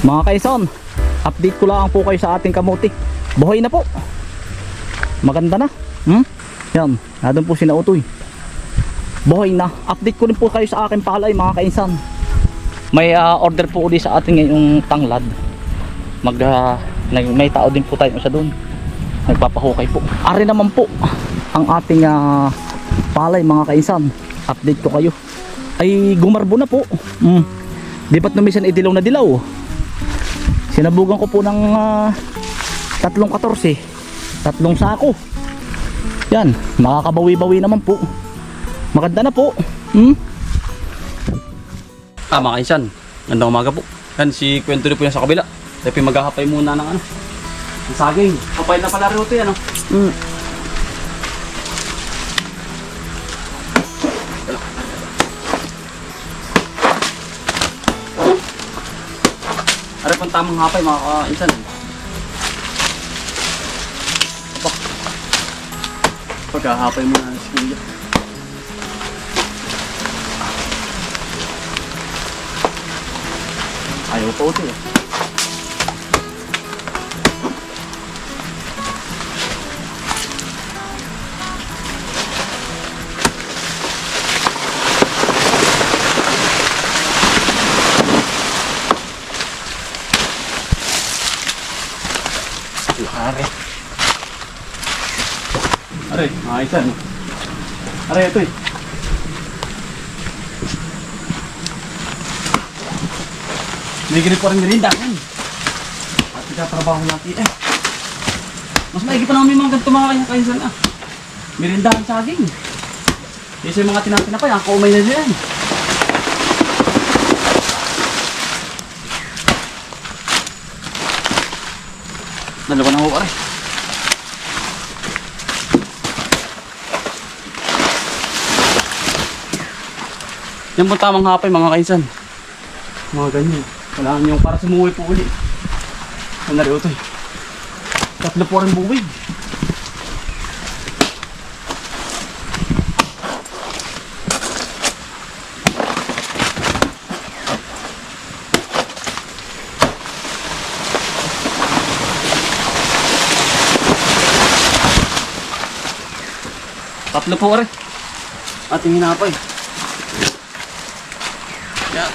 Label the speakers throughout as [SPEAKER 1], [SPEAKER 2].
[SPEAKER 1] Mga kaison, update ko lang po kayo sa ating kamuti. Buhay na po. Maganda na. Hmm? Yan, nadun po si Nautoy. Buhay na. Update ko rin po kayo sa aking palay mga kainsan. May ah, order po ulit sa ating ngayong tanglad. Mag, nag- may tao din po tayo sa doon. Nagpapahukay po. Ari naman po ang ating ah, palay mga kainsan. Update ko kayo. Ay gumarbo na po. Hmm. Di ba't numisan idilaw na dilaw? Sinabugan ko po ng ah, tatlong 14. Tatlong sako. Yan, makakabawi-bawi naman po. Maganda na po. Hmm?
[SPEAKER 2] Ah, mga kaisan. Gandang umaga po. Yan, si Kwento rin po yan sa kabila. Po maghahapay muna ng ano. Ng saging. Kapay na pala rin ito yan, oh.
[SPEAKER 1] Mm.
[SPEAKER 2] Ano pang tamang hapay, mga kaisan. Aba. Paghahapay muna si Kuya. Ayaw pa ito, eh. Mga kaisan. Are, ito eh. May ganit pa rin merinda. Yan. At ikatrabaho natin eh. Mas maigi pa yung mga ganito mga kanya kaisan ah. Merindahan saging. Kasi yung mga tinatinapay, ang kaumay na yan. Dalawa na ho pare. Yan po tamang hapay mga kaisan. Mga ganyan. Kailangan yung para sumuwi po uli. Ano na rin ito eh. Tatlo po rin buwig. Tatlo po rin. Ating hinapay. Yan.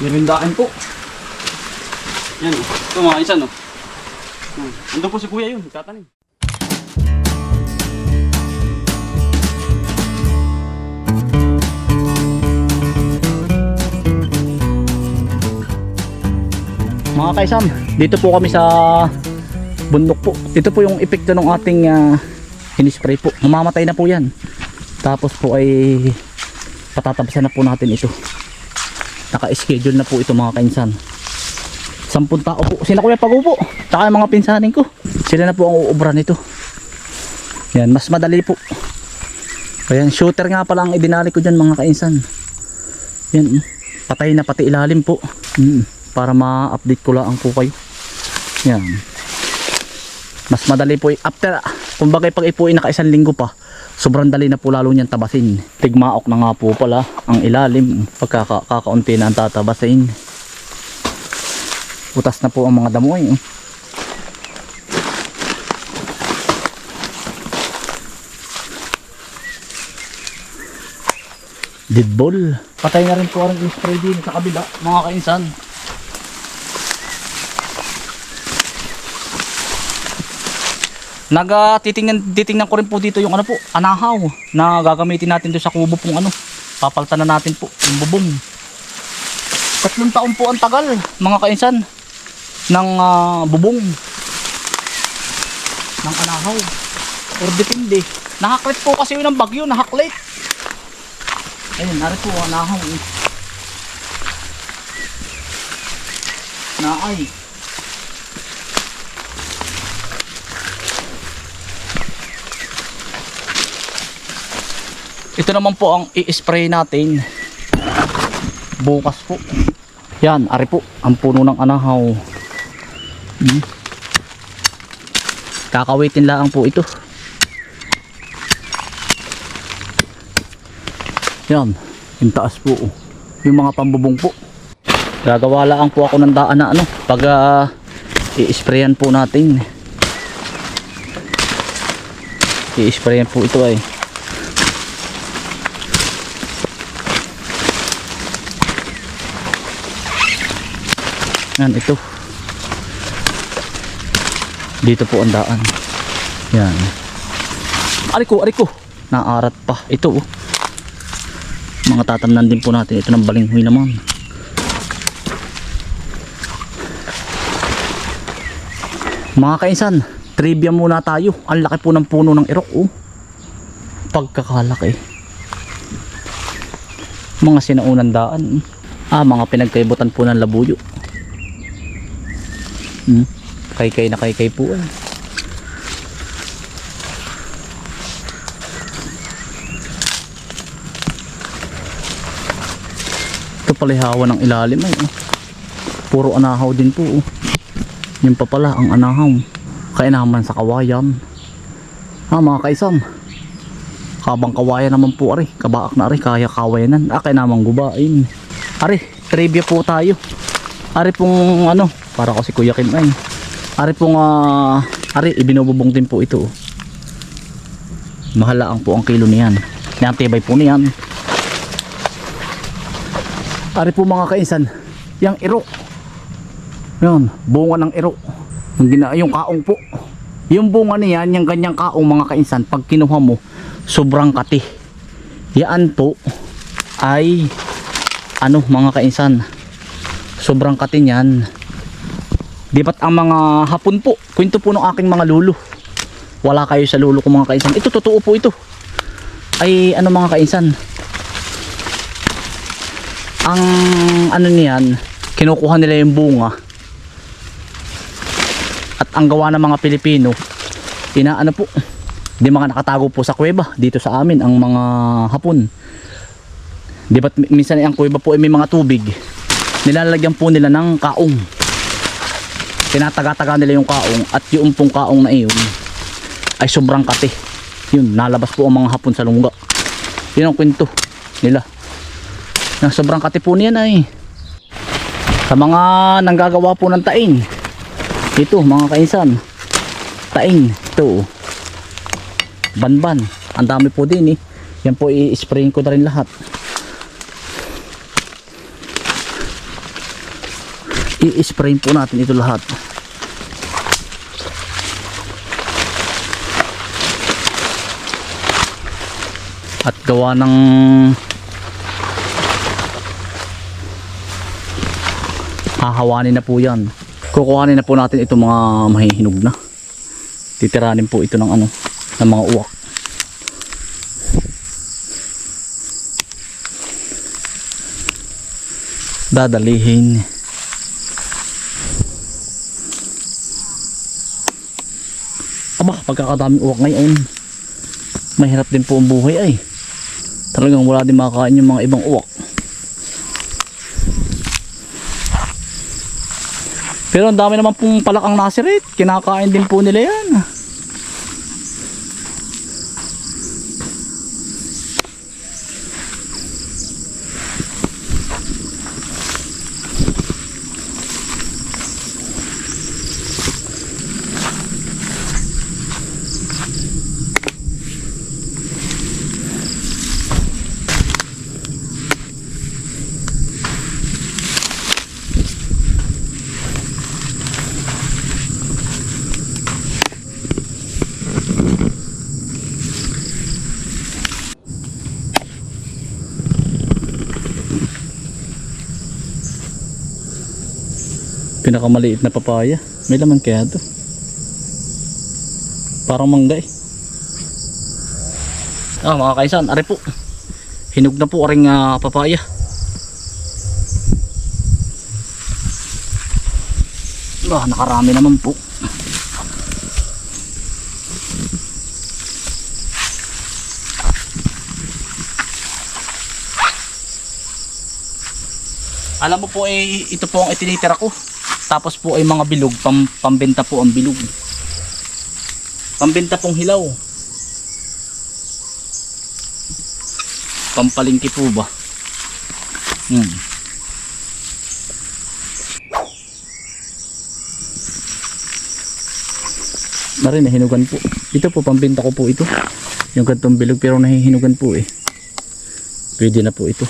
[SPEAKER 2] Nirindakin po. Yan. oh. Ito mga isa no. Ando po si kuya yun. Tatanim.
[SPEAKER 1] Mga kaisam, dito po kami sa bundok po. Ito po yung epekto ng ating uh, hinispray po. Mamamatay na po yan. Tapos po ay patatabasan na po natin ito. Naka-schedule na po ito mga kainsan. Sampung tao po. Sina Kuya Pago po. Tsaka yung mga pinsanin ko. Sila na po ang uubra nito. Yan, mas madali po. Ayan, shooter nga pala ang idinali ko dyan mga kainsan. Yan, patay na pati ilalim po. Mm, para ma-update ko lang po kayo. Yan. Mas madali po. After, kumbaga pag ay naka isang linggo pa, sobrang dali na po lalo niyang tabasin. Tigmaok na nga po pala ang ilalim. Pagkakaunti na ang tatabasin. Butas na po ang mga damo eh. Dead ball. Patay na rin po ang spray din sa kabila, mga kainsan. Naga titingnan ko rin po dito yung ano po, anahaw na gagamitin natin doon sa kubo pong ano. Papaltan na natin po yung bubong. Tatlong taon po ang tagal, mga kainsan ng ah, bubong ng anahaw. Or depende. Nakaklit po kasi yun ng bagyo, nakaklit. Ayun, nari po anahaw. eh. Naay. Ito naman po ang i-spray natin. Bukas po. Yan, ari po, ang puno ng anahaw. Hmm. Kakawitin lang po ito. Yan, yung taas po. Yung mga pambubong po. Gagawa lang po ako ng daan na ano, pag ah, i-sprayan po natin. I-sprayan po ito ay. Yan, ito. Dito po ang daan. Yan. Ariko, ariko. Naarat pa. Ito oh. Mga tatamnan din po natin. Ito ng balinghoy naman. Mga kainsan, trivia muna tayo. Ang laki po ng puno ng irok oh. Pagkakalaki. Mga sinaunang daan. Ah, mga pinagkaibutan po ng labuyo. Hmm. Kay-kay na kay-kay po eh. Ito hawa ng ilalim ay. oh. Puro anahaw din po. oh. Yun pa ang anahaw. Kaya naman sa kawayan. Ha mga kaisam. Habang kawayan naman po ari. Kabaak na ari. Kaya kawayanan. Ah kaya naman gubain. Ari, trivia po tayo. Ari pong ano. Para ko si Kuya Kim ay. Ari pong ah, ari ibinububong din po ito. Mahalaang po ang kilo niyan. Yan tibay po niyan. Ari po mga kainsan, yung iro. Yan, bunga ng iro. Yung, gina, yung kaong po. Yung bunga niyan, yung ganyang kaong mga kainsan, pag kinuha mo, sobrang kati. Yan po ay ano mga kainsan, sobrang kati niyan. Di ba't ang mga hapon po, kwento po ng aking mga lulo. Wala kayo sa lulo ko mga kainsan. Ito totoo po ito. Ay ano mga kainsan, ang ano niyan, kinukuha nila yung bunga. At ang gawa ng mga Pilipino, inaano po, di mga nakatago po sa kuweba dito sa amin ang mga hapon. Di ba't mi- minsan ang kuweba po ay may mga tubig. Nilalagyan po nila ng kaong. Tinataga-taga nila yung kaong at yung pong kaong na iyon ay sobrang kati. Yun, nalabas po ang mga hapon sa lungga. Yun ang kwento nila. Na sobrang kati po niyan ay sa mga nanggagawa po ng taing ito mga kainsan. Taing ito. Banban. Ang dami po din eh. Yan po i-sprayin ko na rin lahat i-sprayin po natin ito lahat. At gawa ng hahawanin na po yan. Kukuhanin na po natin itong mga mahihinog na. Titiranin po ito ng ano ng mga uwak. Dadalihin aba pagkakadaming uwak ngayon mahirap din po ang buhay ay talagang wala din makakain yung mga ibang uwak Pero ang dami naman pong palakang nasirit. Kinakain din po nila yan. Pinakamaliit na papaya. May laman kaya to. Parang mangga eh. Ah mga kaisan, ari po. Hinog na po aring ah, papaya. Ah, nakarami naman po. Alam mo po eh, ito po ang itinitira ko. Tapos po ay mga bilog, pam, pambenta po ang bilog. Pambenta pong hilaw. Pampalingki po ba? Hmm. Marin, nahinugan po. Ito po, pambenta ko po ito. Yung gantong bilog pero nahihinugan po eh. Pwede na po ito.